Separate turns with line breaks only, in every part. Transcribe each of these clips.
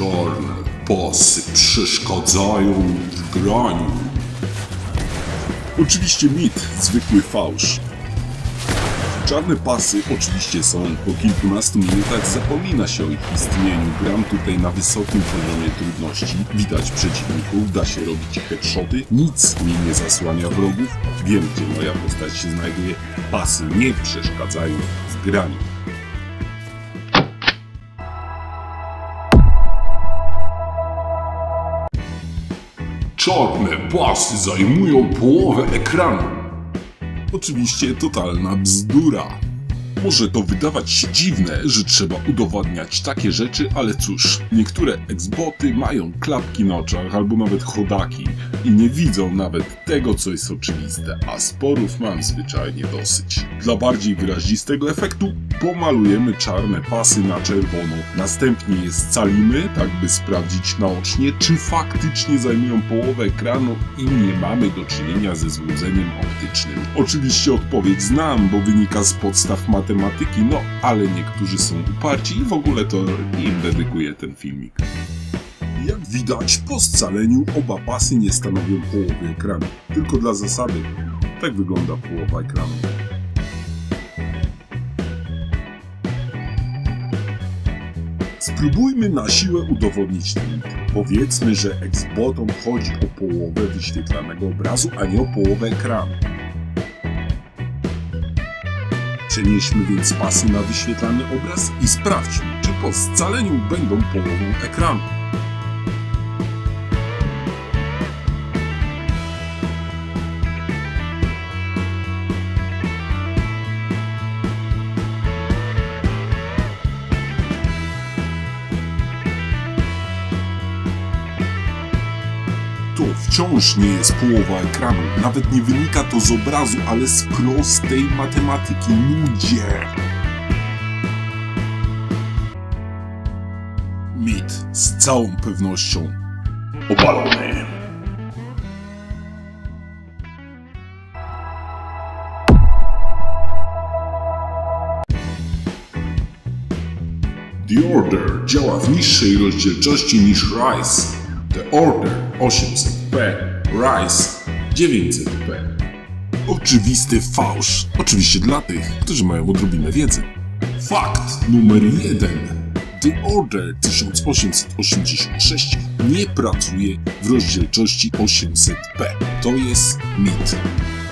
Czarne pasy przeszkadzają w graniu. Oczywiście mit, zwykły fałsz. Czarne pasy oczywiście są. Po kilkunastu minutach zapomina się o ich istnieniu. Gram tutaj na wysokim poziomie trudności. Widać przeciwników, da się robić headshoty. Nic mi nie zasłania wrogów. Wiem, gdzie moja postać się znajduje. Pasy nie przeszkadzają w graniu. Czarne pasy zajmują połowę ekranu. Oczywiście totalna bzdura. Może to wydawać się dziwne, że trzeba udowadniać takie rzeczy, ale cóż, niektóre exboty mają klapki na oczach albo nawet chodaki i nie widzą nawet tego, co jest oczywiste, a sporów mam zwyczajnie dosyć. Dla bardziej wyrazistego efektu pomalujemy czarne pasy na czerwono, następnie je scalimy, tak by sprawdzić naocznie, czy faktycznie zajmują połowę ekranu i nie mamy do czynienia ze złudzeniem optycznym. Oczywiście odpowiedź znam, bo wynika z podstaw matematyki, no ale niektórzy są uparci i w ogóle to im dedykuję ten filmik. Jak widać, po scaleniu oba pasy nie stanowią połowy ekranu. Tylko dla zasady, tak wygląda połowa ekranu. Spróbujmy na siłę udowodnić ten. Powiedzmy, że exbotom chodzi o połowę wyświetlanego obrazu, a nie o połowę ekranu. Przenieśmy więc pasy na wyświetlany obraz i sprawdźmy, czy po scaleniu będą połową ekranu. To wciąż nie jest połowa ekranu. Nawet nie wynika to z obrazu, ale z prostej matematyki. Ludzie! Mit z całą pewnością obalony. The Order działa w niższej rozdzielczości niż Rise. The Order 800p, Rise 900p. Oczywisty fałsz. Oczywiście dla tych, którzy mają odrobinę wiedzy. Fakt numer jeden. The Order 1886 nie pracuje w rozdzielczości 800p. To jest mit.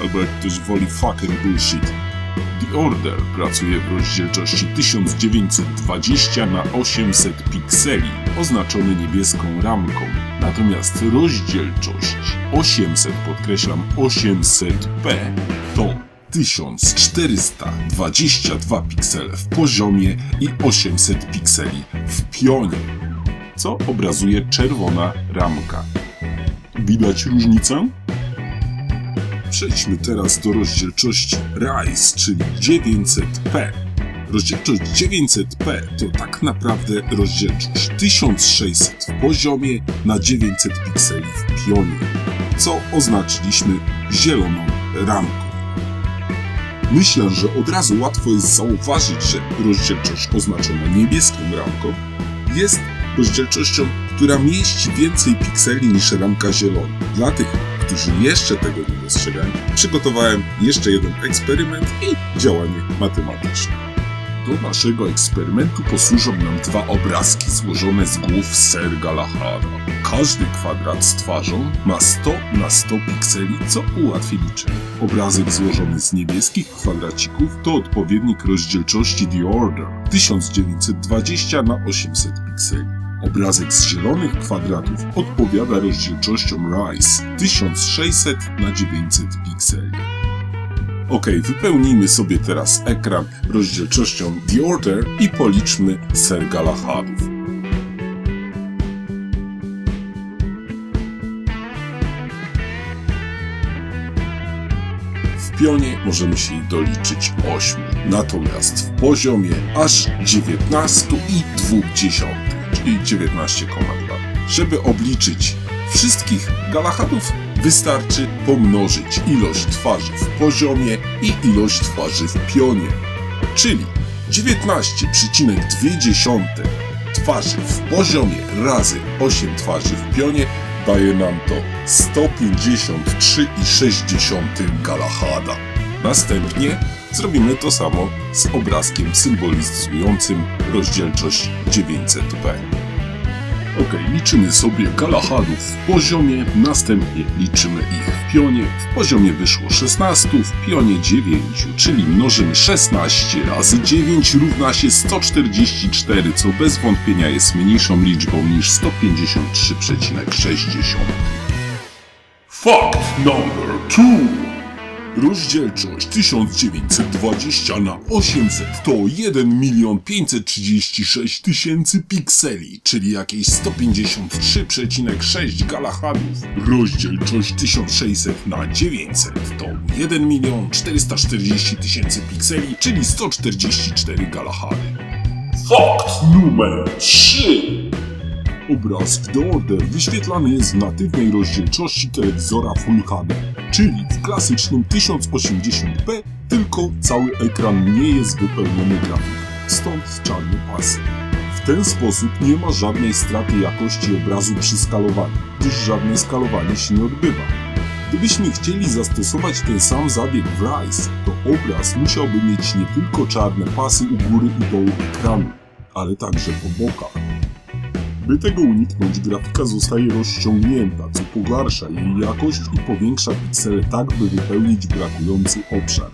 Albo jak ktoś woli fucking bullshit. The Order pracuje w rozdzielczości 1920 na 800 pikseli, oznaczony niebieską ramką. Natomiast rozdzielczość 800, podkreślam 800p, to 1422 piksele w poziomie i 800 pikseli w pionie, co obrazuje czerwona ramka. Widać różnicę? Przejdźmy teraz do rozdzielczości RISE, czyli 900p. Rozdzielczość 900p to tak naprawdę rozdzielczość 1600 w poziomie na 900 pikseli w pionie, co oznaczyliśmy zieloną ramką. Myślę, że od razu łatwo jest zauważyć, że rozdzielczość oznaczona niebieską ramką jest rozdzielczością, która mieści więcej pikseli niż ramka zielona. Dla tych, którzy jeszcze tego nie dostrzegają, przygotowałem jeszcze jeden eksperyment i działanie matematyczne. Do naszego eksperymentu posłużą nam dwa obrazki złożone z głów Ser Galahada. Każdy kwadrat z twarzą ma 100 na 100 pikseli, co ułatwi liczenie. Obrazek złożony z niebieskich kwadracików to odpowiednik rozdzielczości The Order 1920 na 800 pikseli. Obrazek z zielonych kwadratów odpowiada rozdzielczościom RISE 1600 na 900 pikseli. Ok, wypełnijmy sobie teraz ekran rozdzielczością The Order i policzmy ser Galahadów. W pionie możemy się doliczyć 8, natomiast w poziomie aż 19,2, czyli 19,2. Żeby obliczyć wszystkich Galahadów, wystarczy pomnożyć ilość twarzy w poziomie i ilość twarzy w pionie, czyli 19,2 twarzy w poziomie razy 8 twarzy w pionie daje nam to 153,6 Galahada. Następnie zrobimy to samo z obrazkiem symbolizującym rozdzielczość 900p. Ok, liczymy sobie Galahadów w poziomie, następnie liczymy ich w pionie. W poziomie wyszło 16, w pionie 9, czyli mnożymy 16 razy 9 równa się 144, co bez wątpienia jest mniejszą liczbą niż 153,6. Fact number 2 Rozdzielczość 1920 na 800 to 1 milion 536 tysięcy pikseli, czyli jakieś 153,6 galahadów. Rozdzielczość 1600 na 900 to 1 milion 440 tysięcy pikseli, czyli 144 galahady. Fakt numer 3 Obraz w Order wyświetlany jest w natywnej rozdzielczości telewizora Full HD, czyli w klasycznym 1080p, tylko cały ekran nie jest wypełniony grafiką, stąd czarne pasy. W ten sposób nie ma żadnej straty jakości obrazu przy skalowaniu, gdyż żadne skalowanie się nie odbywa. Gdybyśmy chcieli zastosować ten sam zabieg w Rise, to obraz musiałby mieć nie tylko czarne pasy u góry i dołu ekranu, ale także po bokach. By tego uniknąć, grafika zostaje rozciągnięta, co pogarsza jej jakość i powiększa piksele tak, by wypełnić brakujący obszar.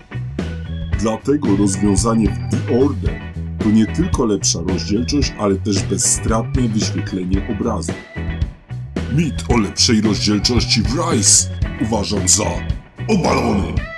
Dlatego rozwiązanie w The Order to nie tylko lepsza rozdzielczość, ale też bezstratne wyświetlenie obrazu. Mit o lepszej rozdzielczości w Rise uważam za obalony.